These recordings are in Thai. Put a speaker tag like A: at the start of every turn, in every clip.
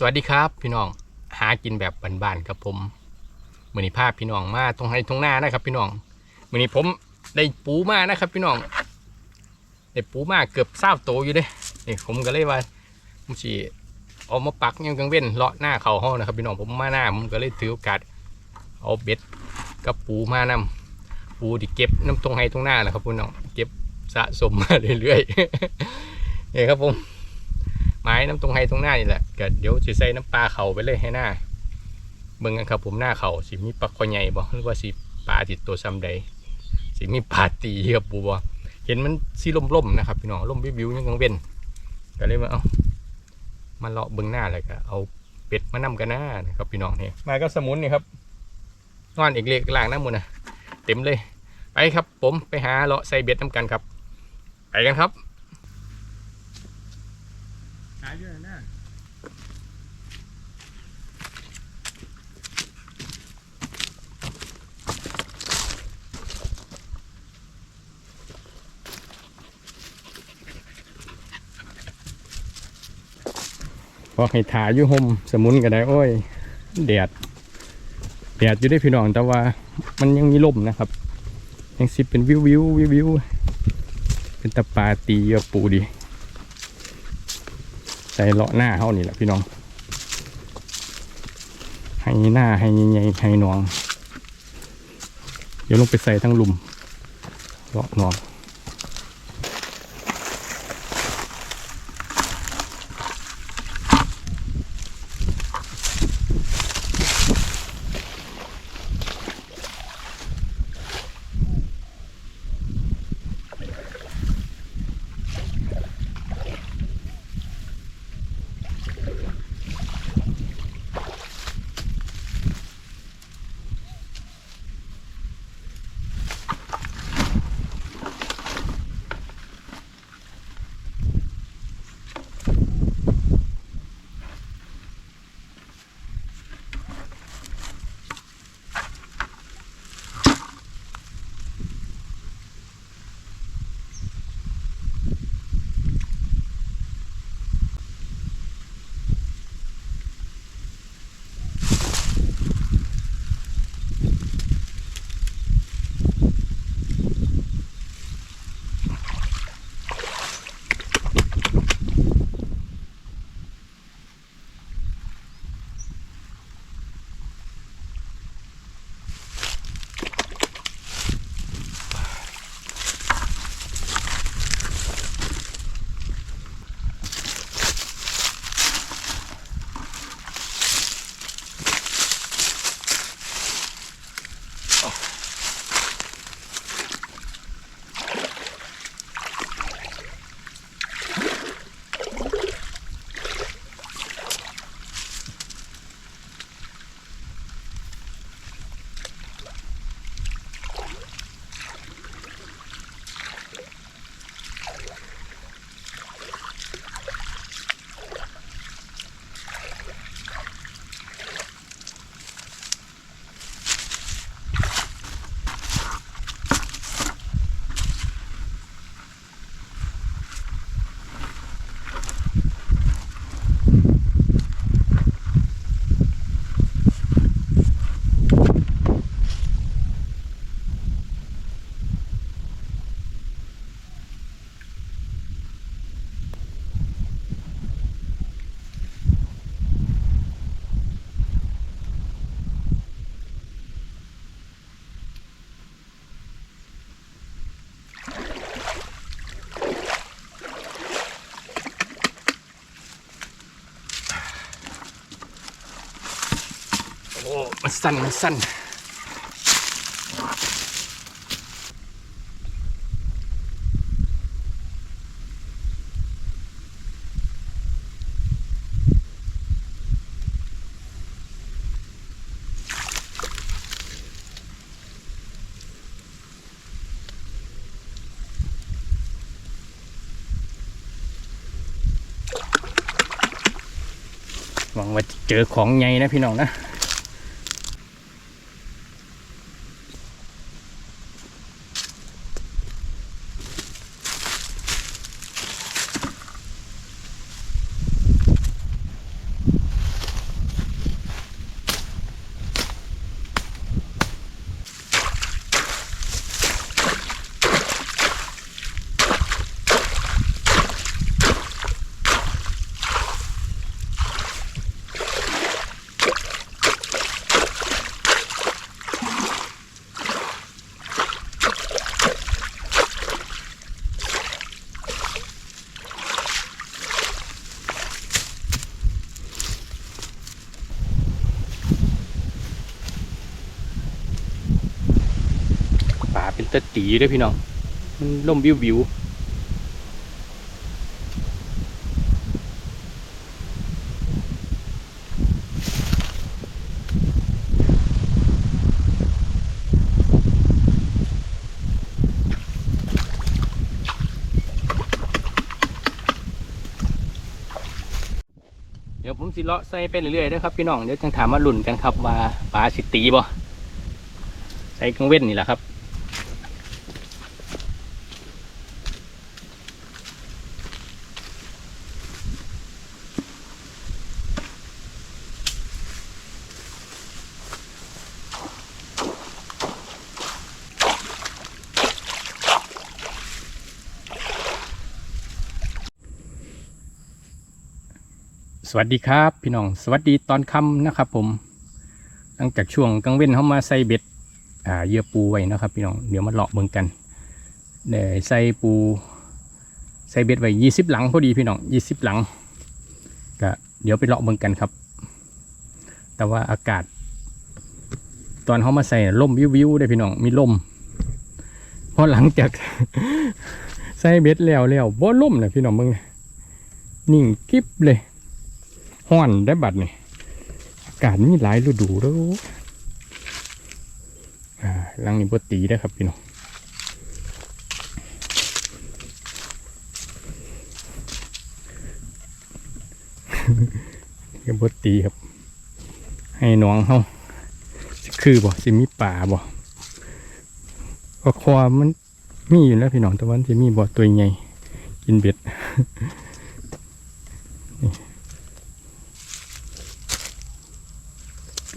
A: สวัสดีครับพี่น้องหากินแบบบ้านๆครับผมมือนี้พาพพี่น้องมาตรงให้ตรงหน้านะครับ พี่น้องมือนี้ผมได้ปูมานะครับ พี่น้องได้ปูมาเกือบเศร้าโตอยู่เด้นี่ผมก็เลยว่าผมสิเอามาปักยังกังเว้นเลาะหน้าเขาห้องนะครับ พี่น้องผมมาหน้าผมก็เลยถือโอกาสเอาเบ็ดกับปูมานำปูที่เก็บน้ำตรงให้ตรงหน้านะครับพี่น้องเก็บสะสมมาเรื่อยๆนี่ครับผม ไม้น้ำตรงไฮตรงหน้านี่แหละก็เดี๋ยวจะใส่น้ำปลาเขาไปเลยให้หน้าเบิ่งกันครับผมหน้าเขาสิมีปลาคอใหญ่บ่หรือว่าสิปลาติดตัวซ้ำใดสิมีปลาตีครับปูบ่เห็นมันสีล่มๆนะครับพี่น้องล่มวิวๆยังกังเว้นก็เลยมาเอามาเลาะเบิ่งหน้าเลยก็เอาเป็ดมานำกันหน้านะครับพี่น้องนี่มาก็สมุนนี่ครับนอนอีกเล็กล่างน้ำมูลนะเต็มเลย ไปครับผมไปหาเลาะใส่เบ็ดน้ำกันครับ ไปกันครับ หาอยู่นะพอให้ถาอยู่ห่มสมุนก็ได้โอ้ยแดดแดดอยู่ได้พี่น้องแต่ว่ามันยังมีลมนะครับ ยังสิเป็นวิววิววิววิวเป็นตะปาตีกับปูดี ใส่เลาะหน้าเขานี่แหละพี่น้องให้หน้าให้ใหญ่ให้หนอง เดี๋ยวลงไปใส่ทั้งลุมเลาะหนอง มันสั่นมันสั่นหวังว่าเจอของใหญ่นะพี่น้องนะ โตะตีด้วยพี่น้อง มันล่มวิววิวเดี๋ยวผมสิเลาะใส่ไปเรื่อยๆนะครับพี่น้องเดี๋ยวจังถามมาลุ่นกันครับว่าปลาสิตีบ่ใส่กังเว้นนี่แหละครับ สวัสดีครับ พี่น้องสวัสดีตอนค่ำนะครับผม หลังจากช่วงกลางเว้นเข้ามาใส่เบ็ดอ่าเยื่อปูไว้นะครับ พี่น้องเดี๋ยวมาเลาะเบิ่งกันเดี๋ยวใส่ปูใส่เบ็ดไว้ยี่สิบหลังพอดีพี่น้องยี่สิบหลังก็เดี๋ยวไปเลาะเบิ่งกันครับ แต่ว่าอากาศ ตอนเขามาใส่ล่มวิววิวได้พี่น้องมีลมเพราะหลังจากใส่เบ็ดแล้วแล้วบ่ล่มนะพี่น้องมึงนิ่งกิ๊บเลย ห้อนได้บัดนี่อากาศมีหลายฤดูแล้วอ่าลังนี้บตีได้ครับพี่น้องกับบตีครับ ให้น้องเขาคือบ่สิมีป่าบ่ก็คอมันมีอยู่แล้วพี่น้องแต่ว่าสิมีบ่ตัวใหญ่กินเบ็ด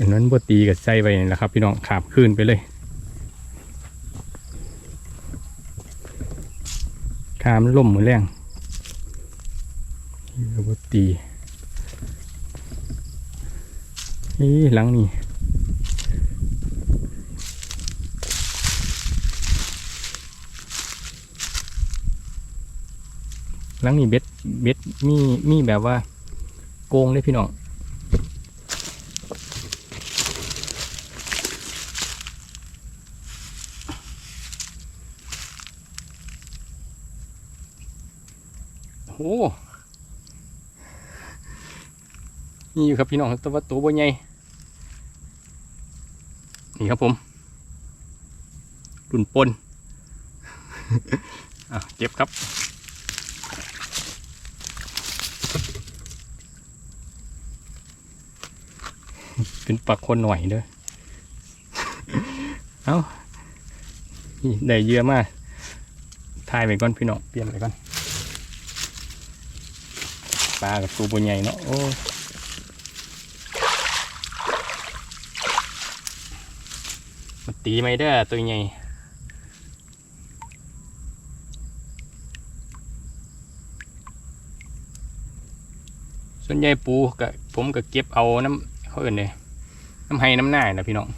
A: อันนั้นบตีกับใจไปนี่แหละครับ พี่น้องขาบขึ้นไปเลยขามล่มมือแรงบตีนี่หลังนี่หลังนี่เบ็ดเบ็ดมีมีแบบว่า โกงเลยพี่น้อง โอ้นี่อยู่ครับพี่น้องตัวตัวบ่ใหญ่นี่ครับผมรุ่นปนอะเก็บครับเป็นปักคนหน่อยเด้อ เอานี่ได้เยอะมากทายไปก่อนพี่น้อง เปลี่ยนไปก่อน ปลากับตัวบนใหญ่เนาะโอ้มันตีไม่ได้ตัวใหญ่ส่วนใหญ่ปูกับผมก็เก็บเอาน้ำเขาเอื่นเลยน้ำไห้น้ำหน้านะพี่น้อง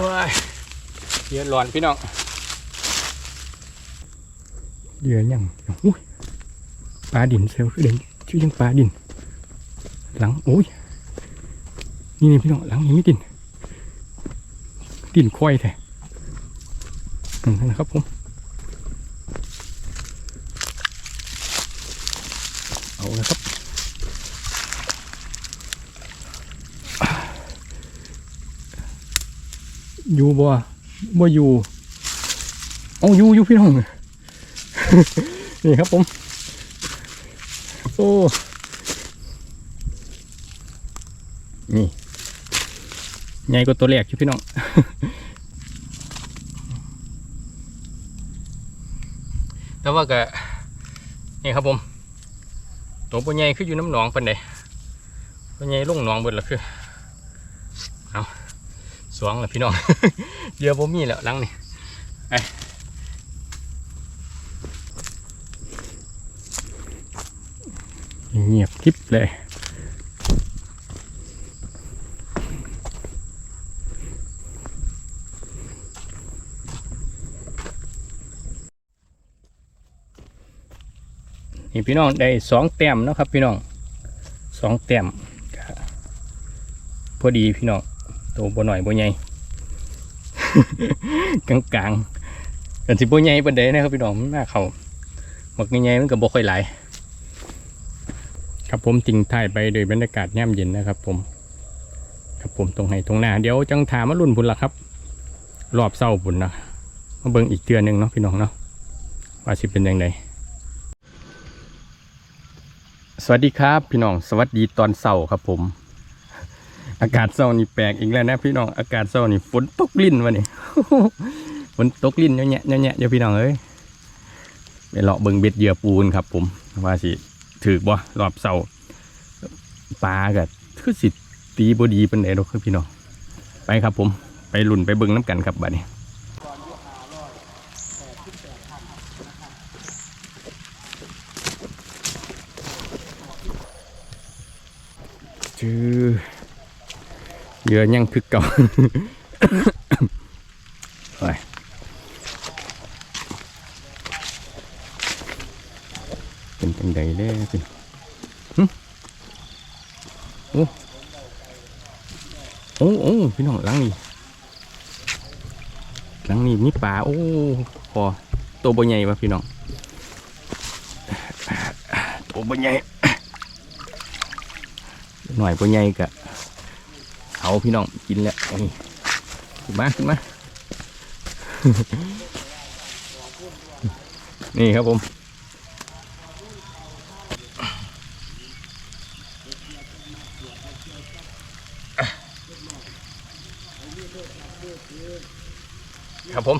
A: โอ้ย เดือดร้อนพี่น้องเดือดยังอุ้ยปลาดินเซลล์คือเด่นชื่อยังปลาดิน หลังโอ้ยนี่นี่พี่น้องหลังนี้ไม่ดิน ดินควายแท้นั่นนะครับผมเอาละครับอยู่บ่ บ่อยู่เอาอยู่อยู่พี่น้อง นี่ครับผม โอ้นี่ใหญ่กว่าตัวแรกอยู่พี่น้องแต่ว่าก็นี่ครับผม ตัวปัวใหญ่คืออยู่น้ำหนองปันใดปัวใหญ่ลงหนองเบิดละคือ สวงละพี่น้อง เดี๋ยวผมมีแล้วลังนี่ไอเงียบคลิปเลย นี่พี่น้องได้สองแต้มนะครับพี่น้องสองแต้มพอดีพี่น้อง ตัวบ่หน่อยบ่ใหญ่กลางกลางๆกันสิบ่ใหญ่ปานใดนะครับพี่น้องมันมาเขาหมักใหญ่ๆมันก็บ่ค่อยหลครับผมทิ้งท้ายไปโดยบรรยากาศย่มเย็นนะครับ ผม ครับผมตรงไหนตรงหน้าเดี๋ยวจังถามมารุ่นพุ่นละครับ รอบเศร้าพุ่นะมาเบิ่งอีกเดือนหนึ่งเนาะพี่น้องเนาะว่าสิเป็นยังไงสวัสดีครับ พี่น้องสวัสดีตอนเสาร์ครับผม อากาศเสาร์นี่แปลกอีกแล้วนะพี่น้องอากาศเสาร์นี่ฝนตกลิ้นวะนี่ฝนตกลิ้นเนี้ยเนี้ยเนี้ยเดี๋ยวพี่น้องเอ้ยไปเลาะเบิงเบ็ดเหยื่อปูนครับ ผมว่าสิถือบ่รอบเสาร์ปลากัคือสิตีบดีเป็นไหนดอกครับพี่น้องไปครับผมไปลุ่นไปเบิงน้ำกันครับบัดนี้ชื่อ เยอะยังคือเก่าไปเป็นจังใดเด้พี่หึโอ้โอ้โอ้พี่น้องลังนี่ลังนี่มีปลาโอ้พอตัวบ่ใหญ่วะพี่น้องตัวบ่ใหญ่หน่อยปัวใหญ่กะ เอาพี่น้องกินแล้วนี่ขึ้นมาขึ้นมา นี่ครับผมครับผม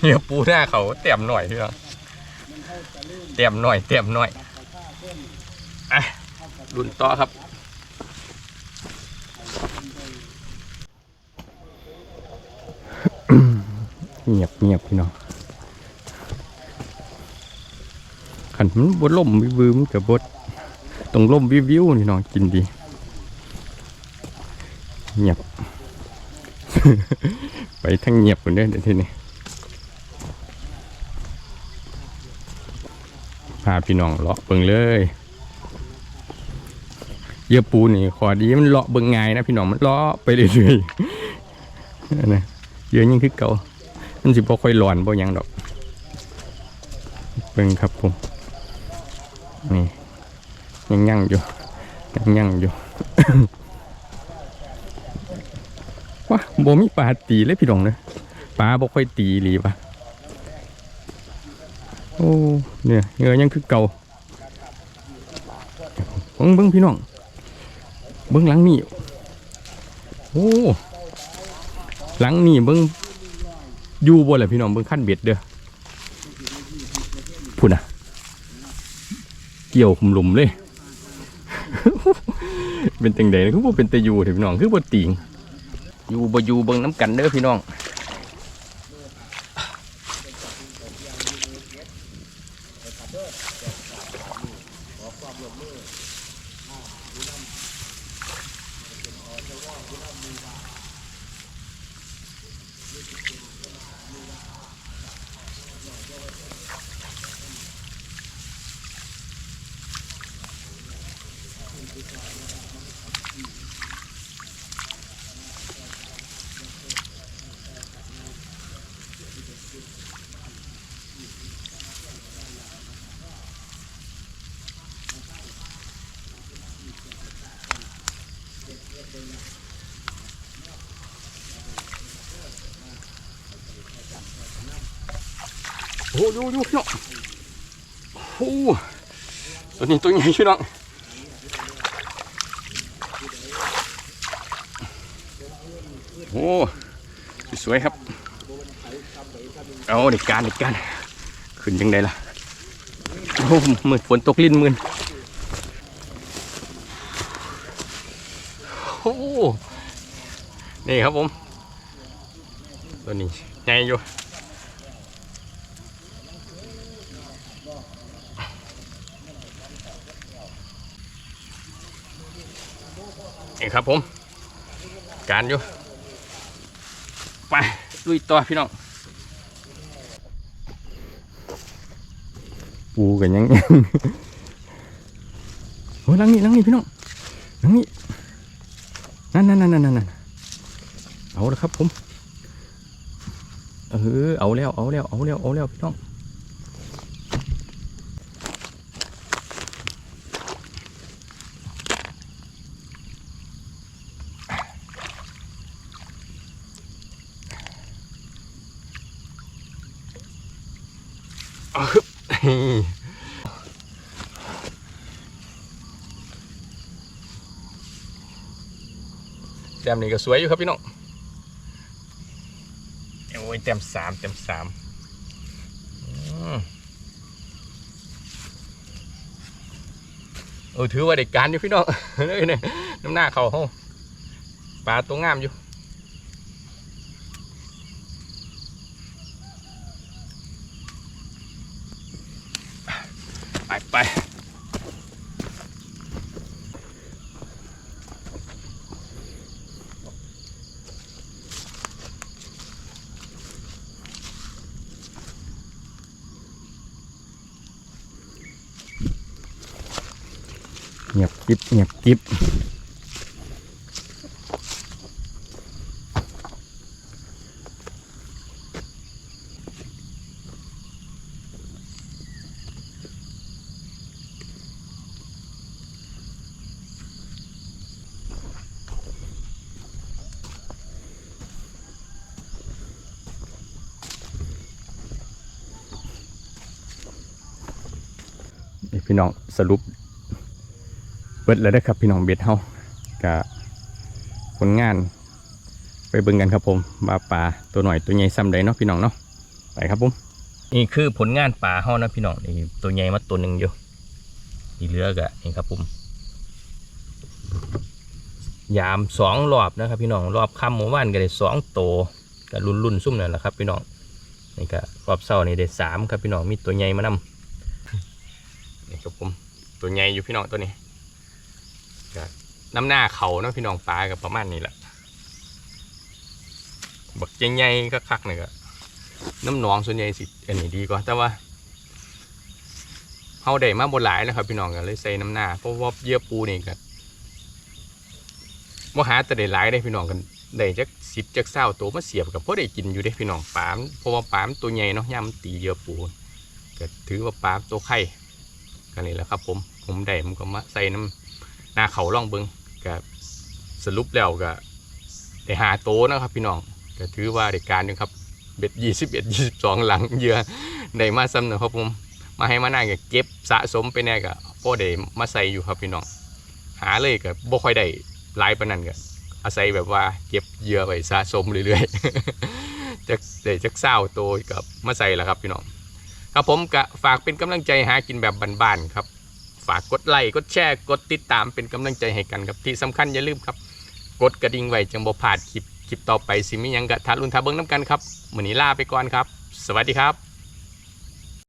A: เฮียปูหน้าเขาเต็มหน่อยพี่น้องเต็มหน่อยเต็มหน่อย รุ่นต่อครับ เงียบเงียบพี่น้องขันมันบดล่มวิวมันกับบดตรงล่มวิววิวนี่น้องกินดี เงียบ ไปทั้งเงียบคนเด้อเดี๋ยวทีนี้พาพี่น้องเลาะเบิ่งเลย เยื่อปูนี่ขอดีมันเลาะเบิ่งง่ายนะพี่น้องมันเลาะไปเรื่อยๆนั่นนะเยื่อยังคือเก่ามันสิบ่ค่อยร้อนบ่ยังดอกเบิ่งครับผมนี่ยังยั่งอยู่ยังยั่งอยู่ว้าบ่มีปลาตีเลยพี่น้องเนอะปลาบ่ค่อยตีหลีปะโอ้เนี่ยเหยื่อยังคือเก่าเบิ่งเบิ่งพี่น้อง เบื้องหลังนี่โอ้หลังนี่เบื้องอยู่บนแหละพี่น้องเบื้องขั้นเบ็ดเด้อพูดนะเกี่ยวคุมหลุมเลย เป็นตังใดนะคือบ่เป็นตะยูเถอะพี่น้องคือบ่ติงอยู่บ่อยู่เบื้องน้ำกันเด้อพี่น้อง โอ้ยอยู่พี่น้งโอ้ตัวนี้ตัวใหญ่พี่น้องโอ้สวยครับ เอาเด็กการเด็กการ ขึ้นยังไงล่ะ โอ้มืดฝนตกลิ้นมืนโอ้ นี่ครับผม ตัวนี้ใหญ่อยู่ นี่ครับผม การอยู่ ไปลุยต่อพี่น้องปูกันยังโอ้ยลังนี่ลังนี่พี่น้องลังนี่นั่นนั่นนั่นนั่นนั่นเอาละครับผม เออเอาแล้วเอาแล้วเอาแล้วเอาแล้วพี่น้องเอาฮึบ แต้มนี้ก็สวยอยู่ครับพี่น้องโอ้ยแต้มสามแต้มสามอืมเออถือว่าเด็กการอยู่พี่น้องเนี่ยน้ำหน้าเขาเขาปลาตัวงามอยู่ ไปไปเงียบกิบเงียบกิบ พี่น้องสรุปเบิดแล้วได้อครับพี่น้องเบ็ดเฮากะผลงาน ไปเบิ่งกันครับผมว่าปลาตัวหน่อยตัวใหญ่ซ้ำใดเนาะพี่น้องเนาะไปครับผมนี่คือผลงานปลาเฮานะพี่น้องนี่ตัวใหญ่มาตัวหนึ่งอยู่ที่เลือกะนี่ครับผมยามสองรอบนะครับ พี่น้องรอบค่ำเมื่อวานก็ได้สองโตก็รุ่นรุ่นซุ่มนั่นแหละครับ พี่น้องนี่ก็รอบเช้านี่ได้สามครับพี่น้องมีตัวใหญ่มานำ นี่ครับผมตัวใหญ่อยู่พี่น้องตัวนี้น้ำหน้าเขาเนาะพี่น้องปลากับประมาณนี้แหละบักใหญ่ๆก็คักๆเลยก็น้ำหนองส่วนใหญ่สิอันนี้ดีกว่าแต่ว่าเฮาได้มาบนหลายนะครับ พี่น้องก็เลยใส่น้ำหน้าเพราะว่าเยื่อปูนี่ก็ว่าหาแต่ได้หลายได้พี่น้องกันได้จักสิบจักเศร้าตัวมาเสียบกับพอได้กินอยู่ได้พี่น้องปลามเพราะว่าปลามตัวใหญ่เนาะย่ำตีเยื่อปูก็ถือว่าปลาตัวไข่ กันนี่แหละครับผมผมได้ผมก็มาใส่น้ำหน้าเขาล่องเบิงก็สรุปแล้วก็ได้หาโตนะครับพี่น้องก็ถือว่าเด็กการนึงครับเบ็ดยี่สิบเอ็ดยี่สิบสองหลังเยื่อได้มาซ้ำนึ่งครับผมมาให้มาหน้าก็เก็บสะสมไปแน่ก็พ่อได้มาใส่อยู่ครับพี่น้องหาเลยก็บ่ค่อยได้หลายปานนั้นก็อาศัยแบบว่าเก็บเยื่อไว้สะสมเรื่อยๆจะได้จักเศร้าโตวกับมาใส่ละครับพี่น้อง ครับผมก็ฝากเป็นกำลังใจหากินแบบบ้านๆครับ ฝากกดไลค์กดแชร์กดติดตามเป็นกำลังใจให้กันครับที่สำคัญอย่าลืมครับ กดกระดิ่งไว้จังบ่พลาดคลิปคลิปต่อไปสิมียังกะทารุนทาเบิ้งน้ำกันครับมือนี้ลาไปก่อนครับ สวัสดีครับ